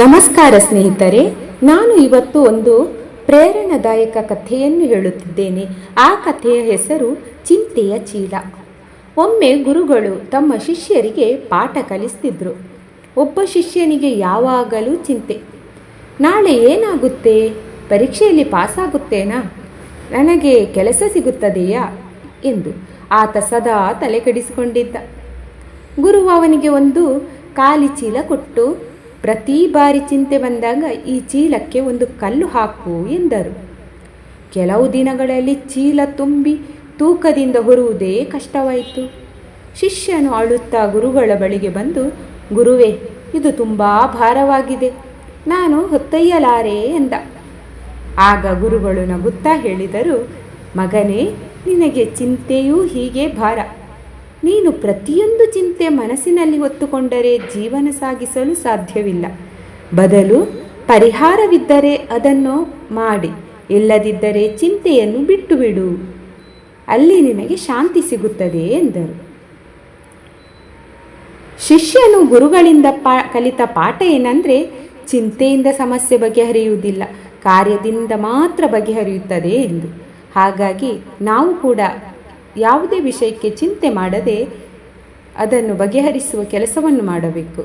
ನಮಸ್ಕಾರ ಸ್ನೇಹಿತರೆ, ನಾನು ಇವತ್ತು ಒಂದು ಪ್ರೇರಣಾದಾಯಕ ಕಥೆಯನ್ನು ಹೇಳುತ್ತಿದ್ದೇನೆ. ಆ ಕಥೆಯ ಹೆಸರು ಚಿಂತೆಯ ಚೀಲ. ಒಮ್ಮೆ ಗುರುಗಳು ತಮ್ಮ ಶಿಷ್ಯರಿಗೆ ಪಾಠ ಕಲಿಸ್ತಿದ್ರು. ಒಬ್ಬ ಶಿಷ್ಯನಿಗೆ ಯಾವಾಗಲೂ ಚಿಂತೆ. ನಾಳೆ ಏನಾಗುತ್ತೆ? ಪರೀಕ್ಷೆಯಲ್ಲಿ ಪಾಸಾಗುತ್ತೇನಾ? ನನಗೆ ಕೆಲಸ ಸಿಗುತ್ತದೆಯಾ? ಎಂದು ಆತ ಸದಾ ತಲೆ ಕೆಡಿಸಿಕೊಂಡಿದ್ದ ಗುರು ಅವನಿಗೆ ಒಂದು ಖಾಲಿ ಚೀಲ ಕೊಟ್ಟು ಪ್ರತಿ ಬಾರಿ ಚಿಂತೆ ಬಂದಾಗ ಈ ಚೀಲಕ್ಕೆ ಒಂದು ಕಲ್ಲು ಹಾಕು ಎಂದರು. ಕೆಲವು ದಿನಗಳಲ್ಲಿ ಚೀಲ ತುಂಬಿ ತೂಕದಿಂದ ಹೊರುವುದೇ ಕಷ್ಟವಾಯಿತು. ಶಿಷ್ಯನು ಅಳುತ್ತಾ ಗುರುಗಳ ಬಳಿಗೆ ಬಂದು, ಗುರುವೇ, ಇದು ತುಂಬ ಭಾರವಾಗಿದೆ. ನಾನು ಹೊತ್ತೊಯ್ಯಲಾರೆ ಎಂದ. ಆಗ ಗುರುಗಳು ನಗುತ್ತಾ ಹೇಳಿದರು, ಮಗನೇ, ನಿನಗೆ ಚಿಂತೆಯೂ ಹೀಗೆ ಭಾರ. ನೀನು ಪ್ರತಿಯೊಂದು ಚಿಂತೆ ಮನಸ್ಸಿನಲ್ಲಿ ಹೊತ್ತುಕೊಂಡರೆ ಜೀವನ ಸಾಗಿಸಲು ಸಾಧ್ಯವಿಲ್ಲ. ಬದಲು ಪರಿಹಾರವಿದ್ದರೆ ಅದನ್ನು ಮಾಡಿ, ಇಲ್ಲದಿದ್ದರೆ ಚಿಂತೆಯನ್ನು ಬಿಟ್ಟು ಬಿಡು ಅಲ್ಲಿ ನಿನಗೆ ಶಾಂತಿ ಸಿಗುತ್ತದೆ ಎಂದರು. ಶಿಷ್ಯನು ಗುರುಗಳಿಂದ ಪಾ, ಕಲಿತ ಪಾಠ ಏನಂದರೆ ಚಿಂತೆಯಿಂದ ಸಮಸ್ಯೆ ಬಗೆಹರಿಯುವುದಿಲ್ಲ, ಕಾರ್ಯದಿಂದ ಮಾತ್ರ ಬಗೆಹರಿಯುತ್ತದೆ ಎಂದು. ಹಾಗಾಗಿ ನಾವು ಕೂಡ ಯಾವುದೇ ವಿಷಯಕ್ಕೆ ಚಿಂತೆ ಮಾಡದೆ ಅದನ್ನು ಬಗೆಹರಿಸುವ ಕೆಲಸವನ್ನು ಮಾಡಬೇಕು.